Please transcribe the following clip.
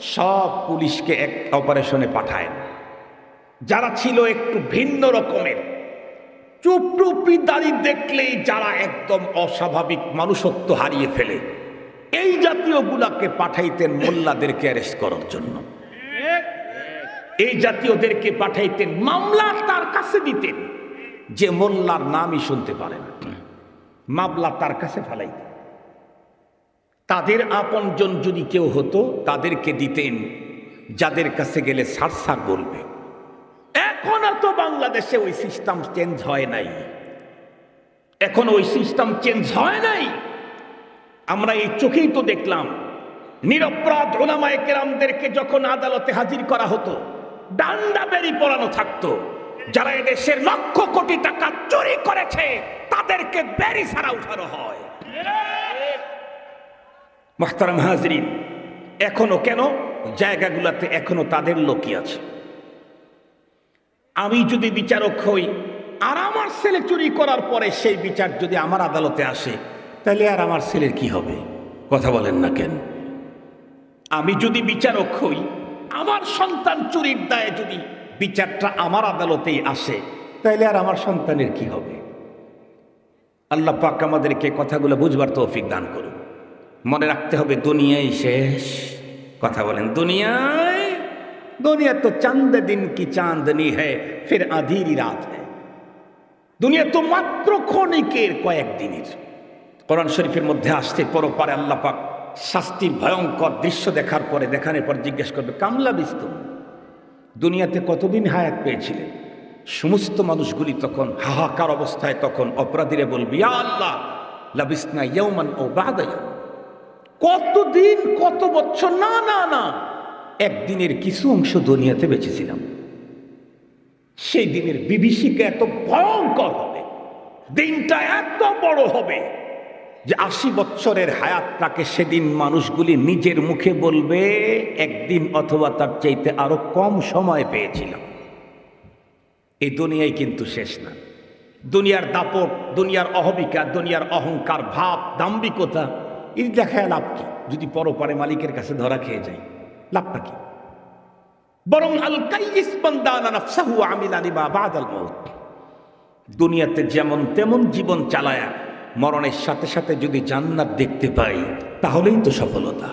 সব পুলিশকে এক অপারেশনে পাঠায়। যারা ছিল একটু ভিন্ন রকমের। চুপরুপি দাড়ি দেখলেই যারা একদম অস্বাভাবিক মানুষত্ব হারিয়ে ফেলে। এই জাতীয় গুলাকে পাঠাইতেন মোল্লাদেরকে অ্যারেস্ট করার জন্য। এই জাতীয়দেরকে পাঠাইতেন মামলা তার কাছে দিতেন। যে মোল্লার নামই শুনতে পারে না। মামলা তার কাছে ফেলাইতেন। তাদের আপনজন যদি কেউ হতো, তাদেরকে দিতেন, যাদের কাছে গেলে সার সার বলবে। এখন তো বাংলাদেশে ওই সিস্টেম চেঞ্জ হয় নাই। এখন ওই সিস্টেম চেঞ্জ হয় নাই। আমরা এই চোখেই তো দেখলাম, নিরপরাধ ওলামায় কেরামদেরকে যখন আদালতে হাজির করা হতো, ডান্ডা বেরি পড়ানো থাকতো, যারা এদেশের লক্ষ কোটি টাকা চুরি করেছে, তাদেরকে বেরি ছাড়া উঠানো হয়। মাহতারাম হাজরিন, এখনও কেন? জায়গাগুলোতে এখনও তাদের লোকই আছে। আমি যদি বিচারক হই আর আমার ছেলে চুরি করার পরে সেই বিচার যদি আমার আদালতে আসে, তাহলে আর আমার ছেলের কি হবে? কথা বলেন না কেন? আমি যদি বিচারক হই, আমার সন্তান চুরির দায়ে যদি বিচারটা আমার আদালতেই আসে, তাহলে আর আমার সন্তানের কি হবে? আল্লাহ পাক আমাদেরকে কথাগুলো বুঝবার তৌফিক দান করুন মনে রাখতে হবে, দুনিয়াই শেষ। কথা বলেন দুনিয়ায় দুনিয়া তো চাঁদ দিন কি চাঁদনি হ্যায় ফের আধেরি রাত হ্যায় দুনিয়া তো মাত্র ক্ষণিকের কয়েকদিনের কোরআন শরীফের মধ্যে আসতে পরপারে আল্লাহ পাক শাস্তির ভয়ঙ্কর দৃশ্য দেখার পরে, দেখানোর পর জিজ্ঞেস করবে, কামলা বিস্ত দুনিয়াতে কতদিন হায়াত পেয়েছিলেন সমস্ত মানুষগুলি তখন হাহাকার অবস্থায় তখন অপরাধীরা বলবি, "ইয়া আল্লাহ, লাবিসনা ইয়াউমান ও বাদা কতদিন, কত বছর? না না না। একদিনের কিছু অংশ দুনিয়াতে বেঁচেছিলাম। সেই দিনের বিভীষিকা এত ভয়ঙ্কর হবে। দিনটা এত বড় হবে যে আশি বছরের হায়াতটাকে সেদিন মানুষগুলি নিজের মুখে বলবে, একদিন অথবা তার চাইতে আরও কম সময় পেয়েছিলাম। এই দুনিয়ায় কিন্তু শেষ না। দুনিয়ার দাপট, দুনিয়ার অহবিকা দুনিয়ার অহংকার, ভাব দাম্বিকতা এই দেখায় লাভ কি? যদি পরপারে মালিকের কাছে ধরা খেয়ে যায়, লাভটা কি? বরং আল কাইয়িস আমিলা দুনিয়াতে যেমন তেমন জীবন চালায়া মরণের সাথে সাথে যদি জান্নাত দেখতে পাই, তাহলেই তো সফলতা।